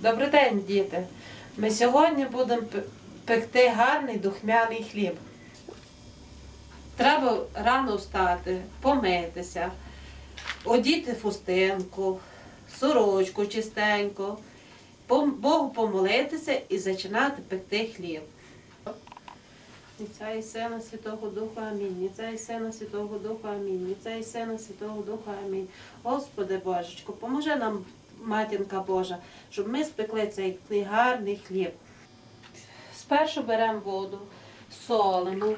Добрий день, діти. Ми сьогодні будемо пекти гарний духмяний хліб. Треба рано встати, помитися, одіти фустинку, сорочку чистеньку, Богу помолитися і починати пекти хліб. Ніця і Сина Святого Духа Амінь. Ніця і Сина Святого Духа Амінь. Ніця і Сина Святого Духа Амінь. Господи Божечко, поможи нам, матінка Божа, щоб ми спекли цей гарний хліб. Спершу беремо воду, солимо,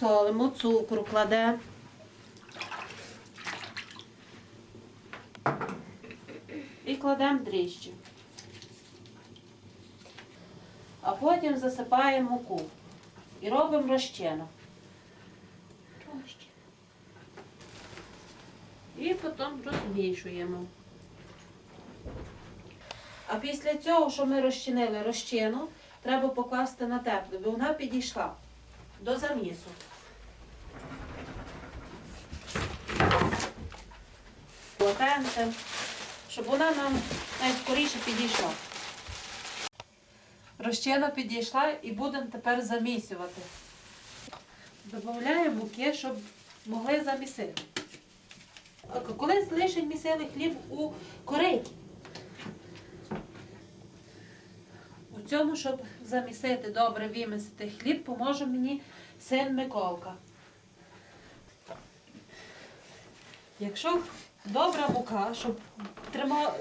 солимо, цукру кладемо. І кладемо дріжджі. А потім засипаємо муку і робимо розчинок. І потім розмішуємо. А після цього, що ми розчинили розчину, треба покласти на тепле, бо вона підійшла до замісу. Полотенцем, щоб вона нам найскоріше підійшла. Розчина підійшла і будемо тепер замісювати. Додаємо муки, щоб могли замісити. А Колись лише місили хліб у кориті. У цьому, щоб замісити добре вимісити хліб, поможе мені син Миколка. Якщо добра мука, щоб тримав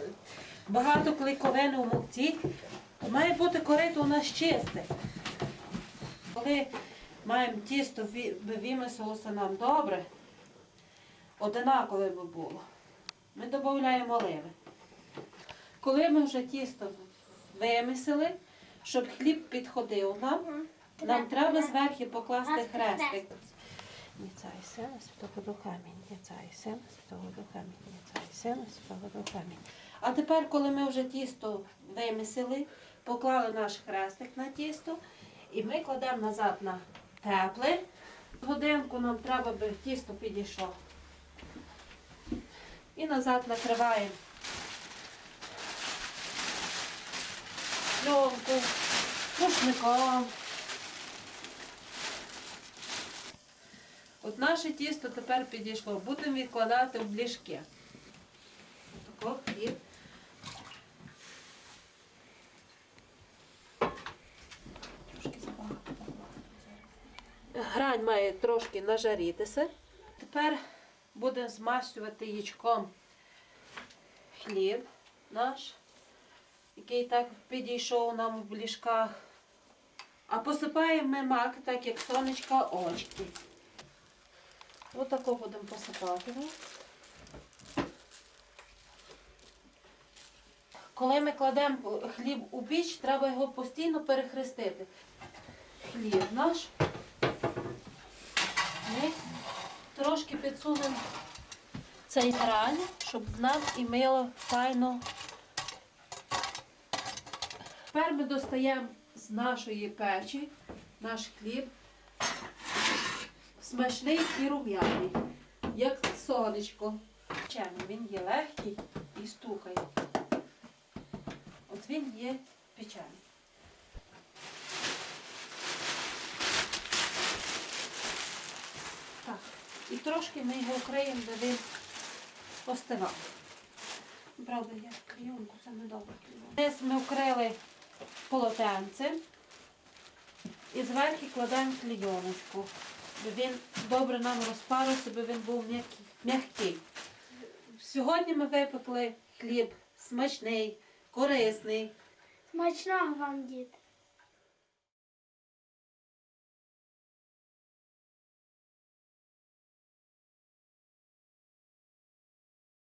багато клейковини у мукці, має бути корито у нас чисте. Коли маємо тісто, би нам добре, одинакове би було, ми додаємо оливи. Коли ми вже тісто вимісили, щоб хліб підходив нам, нам треба зверху покласти хрестик. Сина святого духа і сина святого духа і сина святого духа Амінь. А тепер, коли ми вже тісто вимісили, поклали наш хрестик на тісто, і ми кладемо назад на тепле. Годинку нам треба би тісто підійшло. І назад накриваємо пленку, рушником. От наше тісто тепер підійшло. Будемо відкладати в бліжки. Тако хліб. Трошки забагато. Грань має трошки нажарітися. Тепер будемо змащувати яєчком хліб наш, який так підійшов нам в бліжках. А посипаємо ми мак, так як сонечка очки. Отако будемо посипати. Коли ми кладемо хліб у піч, треба його постійно перехрестити. Хліб наш. Ми трошки підсунемо цей грань, щоб нам і мило файно. Тепер ми достаємо з нашої печі наш хліб смачний і рум'яний, як сонечко. Він є легкий і стукає. От він є печений. Так, і трошки ми його вкриємо, де він остивав. Правда, я клійонку, це не добре. Десь ми вкрили полотенце і зверху кладемо клійоночку. Щоб він добре нам розпарився, щоб він був м'який. Сьогодні ми випекли хліб смачний, корисний. Смачного вам, діти.